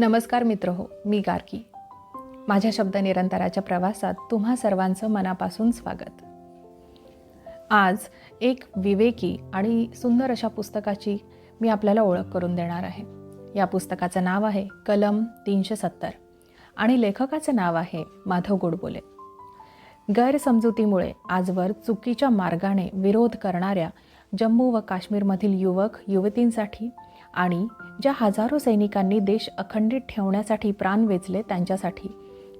नमस्कार मित्र हो मी गार्की. माझ्या शब्द निरंतराच्या प्रवासात तुम्हा सर्वांचं मनापासून स्वागत. आज एक विवेकी आणि सुंदर अशा पुस्तकाची मी आपल्याला ओळख करून देणार आहे. या पुस्तकाचं नाव आहे कलम तीनशे सत्तर आणि लेखकाचं नाव आहे माधव गोडबोले. गैरसमजुतीमुळे आजवर चुकीच्या मार्गाने विरोध करणाऱ्या जम्मू व काश्मीरमधील युवक युवतींसाठी आणि ज्या हजारो सैनिकांनी देश अखंडित ठेवण्यासाठी प्राण वेचले त्यांच्यासाठी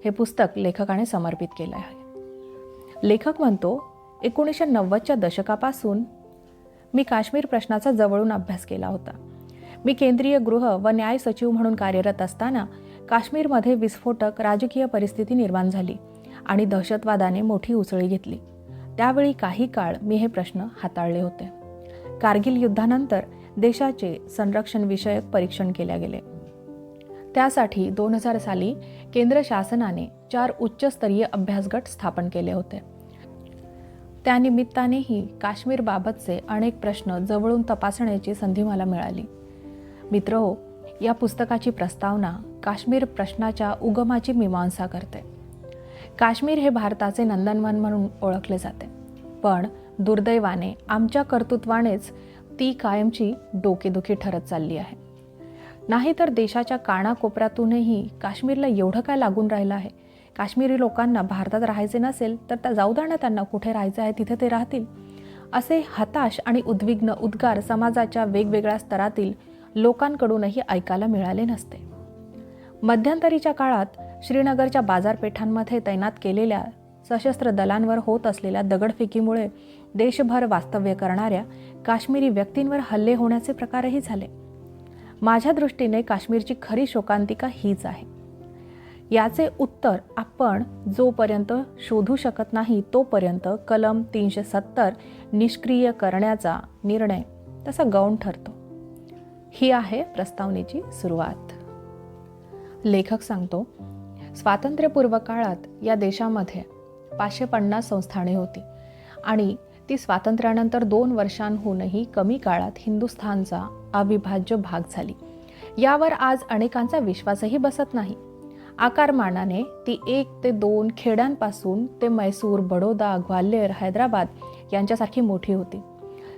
हे पुस्तक लेखकाने समर्पित केलं आहे. लेखक म्हणतो एकोणीसशे नव्वदच्या दशकापासून मी काश्मीर प्रश्नाचा जवळून अभ्यास केला होता. मी केंद्रीय गृह व न्याय सचिव म्हणून कार्यरत असताना काश्मीरमध्ये विस्फोटक राजकीय परिस्थिती निर्माण झाली आणि दहशतवादाने मोठी उसळी घेतली. त्यावेळी काही काळ मी हे प्रश्न हाताळले होते. कारगिल युद्धानंतर देशाचे संरक्षण विषयक परीक्षण केले गेले. त्यासाठी दोन हजार साली केंद्र शासनाने चार उच्चस्तरीय अभ्यासगट स्थापन केले होते. त्यानिमित्तानेही काश्मीरबाबतचे अनेक प्रश्न जवळून तपासण्याची संधी मला मिळाली. मित्र हो या पुस्तकाची प्रस्तावना काश्मीर प्रश्नाच्या उगमाची मीमांसा करते. काश्मीर हे भारताचे नंदनवन म्हणून ओळखले जाते. पण दुर्दैवाने आमच्या कर्तृत्वानेच ती कायमची डोकेदुखी ठरत चालली आहे. नाहीतर देशाच्या कानाकोपऱ्यातूनही काश्मीरला एवढं काय लागून राहिलं आहे? काश्मीरी लोकांना भारतात राहायचे नसेल तर त्या जाऊ द्या ना त्यांना कुठे राहायचं आहे? तिथे ते राहतील. असे हताश आणि उद्विग्न उद्गार समाजाच्या वेगवेगळ्या स्तरातील लोकांकडूनही ऐकायला मिळाले नसते. मध्यंतरीच्या काळात श्रीनगरच्या बाजारपेठांमध्ये तैनात केलेल्या सशस्त्र दलांवर होत असलेल्या दगडफेकीमुळे देशभर वास्तव्य करणाऱ्या काश्मीरी व्यक्तींवर हल्ले होण्याचे प्रकारही झाले. माझ्या दृष्टीने काश्मीरची खरी शोकांतिका हीच आहे. याचे उत्तर आपण जोपर्यंत शोधू शकत नाही तोपर्यंत कलम तीनशे सत्तर निष्क्रिय करण्याचा निर्णय तसा गौण ठरतो. ही आहे प्रस्तावनेची सुरुवात. लेखक सांगतो स्वातंत्र्यपूर्व काळात या देशामध्ये पाचशे पन्नास संस्थाने होती आणि ती स्वातंत्र्यानंतर दोन वर्षांहूनही कमी काळात हिंदुस्थानचा अविभाज्य भाग झाली. यावर आज अनेकांचा विश्वासही बसत नाही. आकारमानाने ती एक ते दोन खेड्यांपासून ते मैसूर बडोदा ग्वाल्हेर हैदराबाद यांच्यासारखी मोठी होती.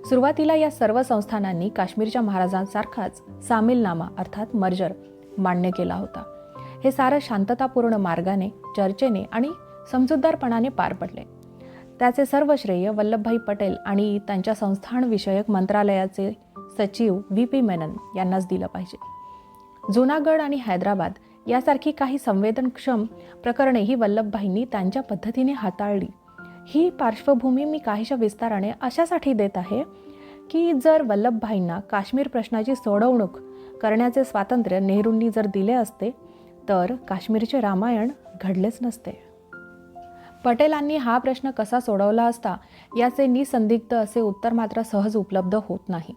सुरुवातीला या सर्व संस्थानांनी काश्मीरच्या महाराजांसारखाच सामीलनामा अर्थात मर्जर मान्य केला होता. हे सारं शांततापूर्ण मार्गाने चर्चेने आणि समजूतदारपणाने पार पडले. त्याचे सर्व श्रेय वल्लभभाई पटेल आणि त्यांच्या संस्थानविषयक मंत्रालयाचे सचिव व्ही पी मेनन यांनाच दिलं पाहिजे. जुनागड आणि हैदराबाद यासारखी काही संवेदनक्षम प्रकरणेही वल्लभभाईंनी त्यांच्या पद्धतीने हाताळली. ही पार्श्वभूमी मी काहीशा विस्ताराने अशासाठी देत आहे की जर वल्लभभाईंना काश्मीर प्रश्नाची सोडवणूक करण्याचे स्वातंत्र्य नेहरूंनी जर दिले असते तर काश्मीरचे रामायण घडलेच नसते. पटेलांनी हा प्रश्न कसा सोडवला असता याचे निसंदिग्ध असे उत्तर मात्र सहज उपलब्ध होत नाही.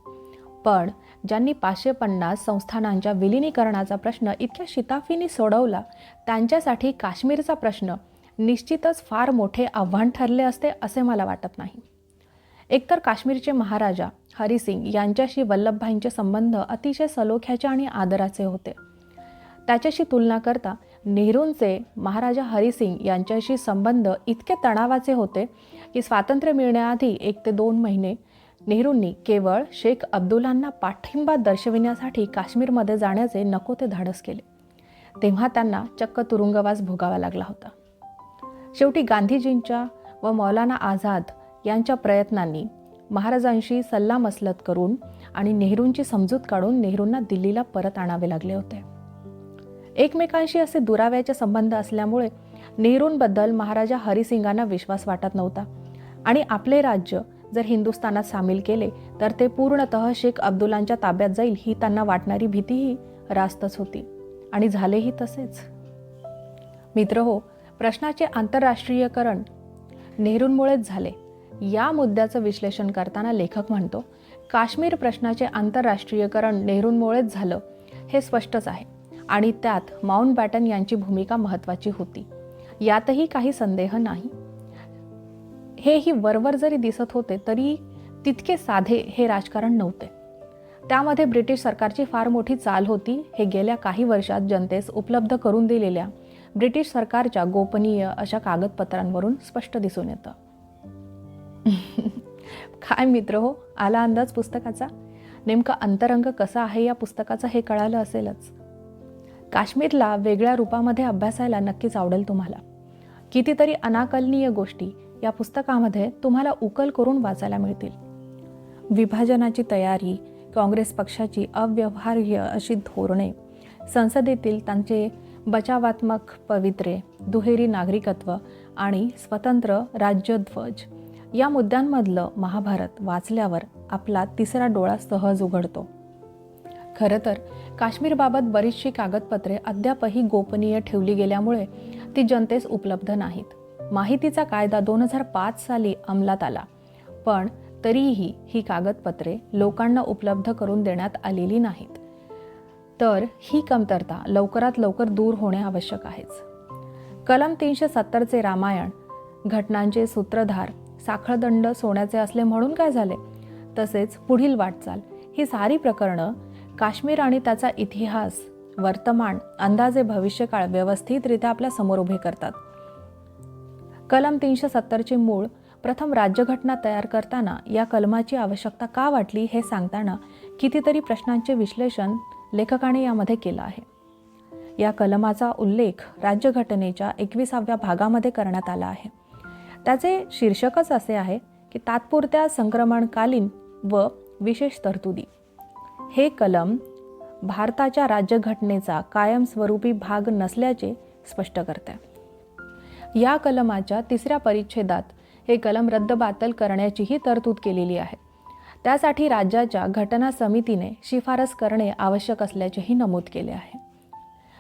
पण ज्यांनी पाचशे पन्नास संस्थानांच्या विलिनीकरणाचा प्रश्न इतक्या शिताफीने सोडवला त्यांच्यासाठी काश्मीरचा प्रश्न निश्चितच फार मोठे आव्हान ठरले असते असे मला वाटत नाही. एकतर काश्मीरचे महाराजा हरिसिंग यांच्याशी वल्लभभाईंचे संबंध अतिशय सलोख्याचे आणि आदराचे होते. त्याच्याशी तुलना करता नेहरूंचे महाराजा हरिसिंग यांच्याशी संबंध इतके तणावाचे होते की स्वातंत्र्य मिळण्याआधी एक ते दोन महिने नेहरूंनी केवळ शेख अब्दुल्लांना पाठिंबा दर्शविण्यासाठी काश्मीरमध्ये जाण्याचे नको ते धाडस केले. तेव्हा त्यांना चक्क तुरुंगवास भोगावा लागला होता. शेवटी गांधीजींच्या व मौलाना आझाद यांच्या प्रयत्नांनी महाराजांशी सल्लामसलत करून आणि नेहरूंची समजूत काढून नेहरूंना दिल्लीला परत आणावे लागले होते. एकमेकांशी असे दुराव्याचे संबंध असल्यामुळे नेहरूंबद्दल महाराजा हरिसिंगांना विश्वास वाटत नव्हता. आणि आपले राज्य जर हिंदुस्थानात सामील केले तर ते पूर्णतः शेख अब्दुलांच्या ताब्यात जाईल ही त्यांना वाटणारी भीतीही रास्तच होती. आणि झालेही तसेच. मित्र हो प्रश्नाचे आंतरराष्ट्रीयकरण नेहरूंमुळेच झाले. या मुद्द्याचं विश्लेषण करताना लेखक म्हणतो काश्मीर प्रश्नाचे आंतरराष्ट्रीयकरण नेहरूंमुळेच झालं हे स्पष्टच आहे. आणि त्यात माउंट बॅटन यांची भूमिका महत्त्वाची होती. यातही काही संदेह नाही. हेही वरवर जरी दिसत होते तरी तितके साधे हे राजकारण नव्हते. त्यामध्ये ब्रिटिश सरकारची फार मोठी चाल होती. हे गेल्या काही वर्षात जनतेस उपलब्ध करून दिलेल्या ब्रिटिश सरकारच्या गोपनीय अशा कागदपत्रांवरून स्पष्ट दिसून येतं. काय मित्र हो आला अंदाज पुस्तकाचा? नेमकं अंतरंग कसं आहे या पुस्तकाचं हे कळालं असेलच. काश्मीरला वेगळ्या रूपामध्ये अभ्यासायला नक्कीच आवडेल तुम्हाला. कितीतरी अनाकलनीय गोष्टी या पुस्तकामध्ये तुम्हाला उकल करून वाचायला मिळतील. विभाजनाची तयारी काँग्रेस पक्षाची अव्यवहार्य अशी धोरणे संसदेतील त्यांचे बचावात्मक पवित्रे दुहेरी नागरिकत्व आणि स्वतंत्र राज्यध्वज या मुद्द्यांमधलं महाभारत वाचल्यावर आपला तिसरा डोळा सहज उघडतो. खरं तर काश्मीरबाबत बरीचशी कागदपत्रे अद्यापही गोपनीय ठेवली गेल्यामुळे ती जनतेस उपलब्ध नाहीत. माहितीचा कायदा दोन हजार पाच साली अंमलात आला. पण तरीही ही कागदपत्रे लोकांना उपलब्ध करून देण्यात आलेली नाहीत. तर ही कमतरता लवकरात लवकर दूर होणे आवश्यक आहेच. कलम तीनशे सत्तरचे रामायण घटनांचे सूत्रधार साखळदंड सोन्याचे असले म्हणून काय झाले? तसेच पुढील वाटचाल ही सारी प्रकरणं काश्मीर आणि त्याचा इतिहास वर्तमान अंदाजे भविष्यकाळ व्यवस्थितरित्या आपल्यासमोर उभे करतात. कलम तीनशे सत्तरचे मूळ प्रथम राज्यघटना तयार करताना या कलमाची आवश्यकता का वाटली हे सांगताना कितीतरी प्रश्नांचे विश्लेषण लेखकाने यामध्ये केलं आहे. या कलमाचा उल्लेख राज्यघटनेच्या एकविसाव्या भागामध्ये करण्यात आला आहे. त्याचे शीर्षकच असे आहे की तात्पुरत्या संक्रमणकालीन व विशेष तरतुदी. हे कलम भारताच्या राज्यघटनेचा कायमस्वरूपी भाग नसल्याचे स्पष्ट करते. या कलमाच्या तिसऱ्या परिच्छेदात हे कलम रद्दबातल करण्याचीही तरतूद केलेली आहे. त्यासाठी राज्याच्या घटना समितीने शिफारस करणे आवश्यक असल्याचेही नमूद केले आहे.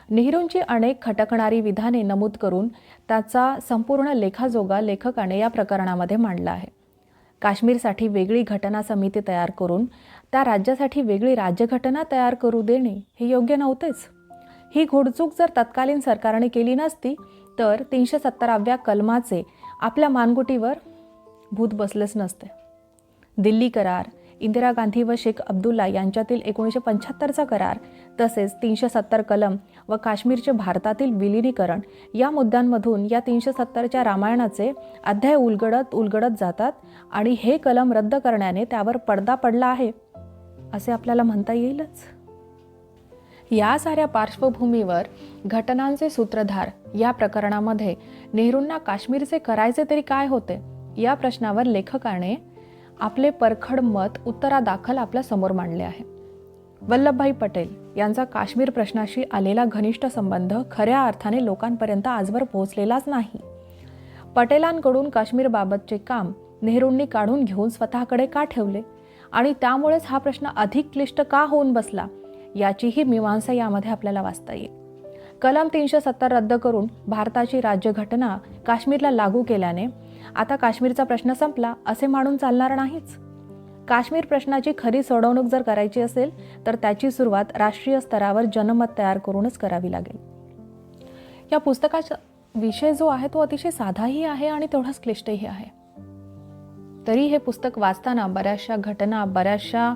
नेहरूंची अनेक खटकणारी विधाने नमूद करून त्याचा संपूर्ण लेखाजोगा लेखकाने या प्रकरणामध्ये मांडला आहे. काश्मीरसाठी वेगळी घटना समिती तयार करून त्या राज्यासाठी वेगळी राज्यघटना तयार करू देणे हे योग्य नव्हतेच. ही घोडचूक जर तत्कालीन सरकारने केली नसती तर तीनशे सत्तराव्या कलमाचे आपल्या मानगुटीवर भूत बसलेच नसते. दिल्ली करार इंदिरा गांधी व शेख अब्दुल्ला यांच्यातील एकोणीसशे पंच्याहत्तरचा करार तसेच तीनशे सत्तर कलम व काश्मीरचे भारतातील विलिनीकरण या मुद्द्यांमधून या तीनशे सत्तरच्या रामायणाचे अध्याय उलगडत उलगडत जातात आणि हे कलम रद्द करण्याने त्यावर पडदा पडला आहे. असे आपल्याला म्हणता येईलच. या साऱ्या पार्श्वभूमीवर घटनांचे सूत्रधार या प्रकरणामध्ये नेहरूंना काश्मीरचे करायचे तरी काय होते? या प्रश्नावर लेखकाने आपले परखड मत उत्तरादाखल आपल्यासमोर मांडले आहे. वल्लभभाई पटेल यांचा काश्मीर प्रश्नाशी आलेला घनिष्ठ संबंध खऱ्या अर्थाने लोकांपर्यंत आजवर पोहोचलेलाच नाही. पटेलांकडून काश्मीरबाबतचे काम नेहरूंनी काढून घेऊन स्वतःकडे का ठेवले? आणि त्यामुळेच हा प्रश्न अधिक क्लिष्ट का होऊन बसला याचीही मीमांसा यामध्ये आपल्याला वाचता येईल. कलम तीनशे सत्तर रद्द करून भारताची राज्यघटना काश्मीरला लागू केल्याने आता काश्मीरचा प्रश्न संपला असे मानून चालणार नाहीच. काश्मीर प्रश्नाची खरी सोडवणूक जर करायची असेल तर त्याची सुरुवात राष्ट्रीय स्तरावर जनमत तयार करूनच करावी लागेल. या पुस्तकाचा विषय जो आहे तो अतिशय साधाही आहे आणि तेवढाच क्लिष्टही आहे. तरी हे पुस्तक वाचताना बऱ्याचशा घटना बऱ्याचशा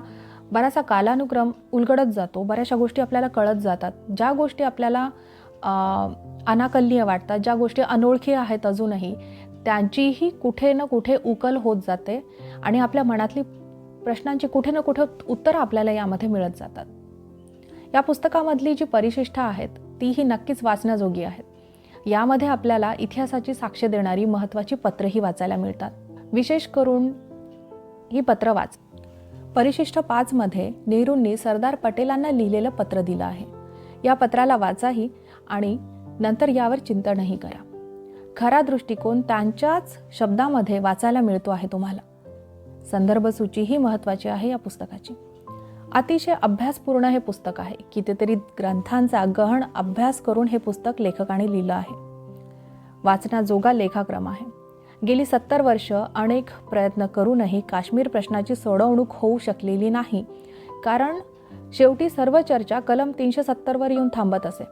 बराचसा कालानुक्रम उलगडत जातो. बऱ्याचशा गोष्टी आपल्याला कळत जातात. ज्या गोष्टी आपल्याला अनाकल्लीय वाटतात ज्या गोष्टी अनोळखी आहेत अजूनही त्यांचीही कुठे ना कुठे उकल होत जाते आणि आपल्या मनातली प्रश्नांची कुठे ना कुठे उत्तरं आपल्याला यामध्ये मिळत जातात. या पुस्तकामधली जी परिशिष्ठा आहेत तीही नक्कीच वाचण्याजोगी आहेत. यामध्ये आपल्याला इतिहासाची साक्ष देणारी महत्त्वाची पत्रंही वाचायला मिळतात. विशेष करून ही पत्र वाच. परिशिष्ट पाचमध्ये नेहरूंनी सरदार पटेलांना लिहिलेलं पत्र दिलं आहे. या पत्राला वाचाही आणि नंतर यावर चिंतनही करा. खरा दृष्टिकोन त्यांच्याच शब्दामध्ये वाचायला मिळतो आहे तुम्हाला. संदर्भसूची ही महत्त्वाची आहे या पुस्तकाची. अतिशय अभ्यासपूर्ण हे पुस्तक आहे. कितीतरी ग्रंथांचा गहन अभ्यास करून हे पुस्तक लेखकाने लिहिलं आहे. वाचनाजोगा लेखाक्रम आहे. गेली सत्तर वर्ष अनेक प्रयत्न करूनही काश्मीर प्रश्नाची सोडवणूक होऊ शकलेली नाही. कारण शेवटी सर्व चर्चा कलम तीनशे सत्तरवर येऊन थांबत असे.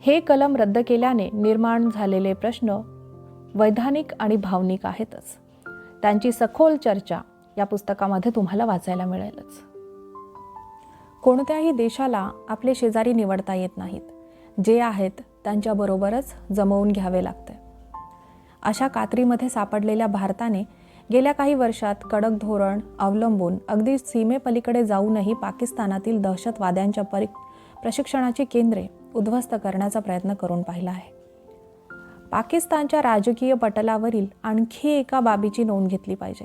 हे कलम रद्द केल्याने निर्माण झालेले प्रश्न वैधानिक आणि भावनिक आहेतच. त्यांची सखोल चर्चा या पुस्तकामध्ये तुम्हाला वाचायला मिळेलच. कोणत्याही देशाला आपले शेजारी निवडता येत नाहीत. जे आहेत त्यांच्याबरोबरच जमवून घ्यावे लागते. अशा कात्रीमध्ये सापडलेल्या भारताने गेल्या काही वर्षात कडक धोरण अवलंबून अगदी सीमेपलीकडे जाऊनही पाकिस्तानातील दहशतवाद्यांच्या परि प्रशिक्षणाची केंद्रे उद्ध्वस्त करण्याचा प्रयत्न करून पाहिला आहे. पाकिस्तानच्या राजकीय पटलावरील आणखी एका बाबीची नोंद घेतली पाहिजे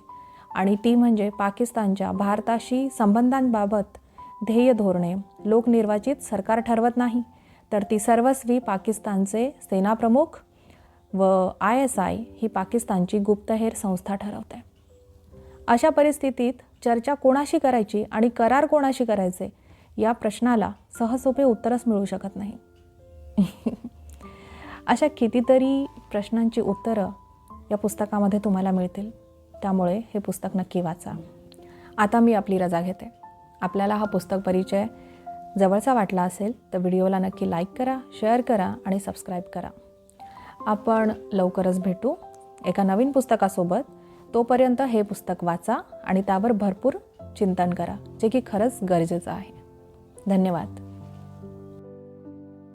आणि ती म्हणजे पाकिस्तानच्या भारताशी संबंधांबाबत ध्येय धोरणे. लोकनिर्वाचित सरकार ठरवत नाही तर ती सर्वस्वी पाकिस्तानचे सेनाप्रमुख व आय एस आय ही पाकिस्तानची गुप्तहेर संस्था ठरवते. अशा परिस्थितीत चर्चा कोणाशी करायची आणि करार कोणाशी करायचे या प्रश्नाला सहसोपे उत्तरच मिळू शकत नाही. अशा कितीतरी प्रश्नांची उत्तरं या पुस्तकामध्ये तुम्हाला मिळतील. त्यामुळे हे पुस्तक नक्की वाचा. आता मी आपली रजा घेते. आपल्याला हा पुस्तक परिचय जवळचा वाटला असेल तर व्हिडिओला नक्की लाईक करा शेअर करा आणि सबस्क्राईब करा. आपण लवकरच भेटू. एका नवीन पुस्तकासोबत. तोपर्यंत हे पुस्तक वाचा आणि त्यावर भरपूर चिंतन करा जे की खरंच गरजेचं आहे. धन्यवाद.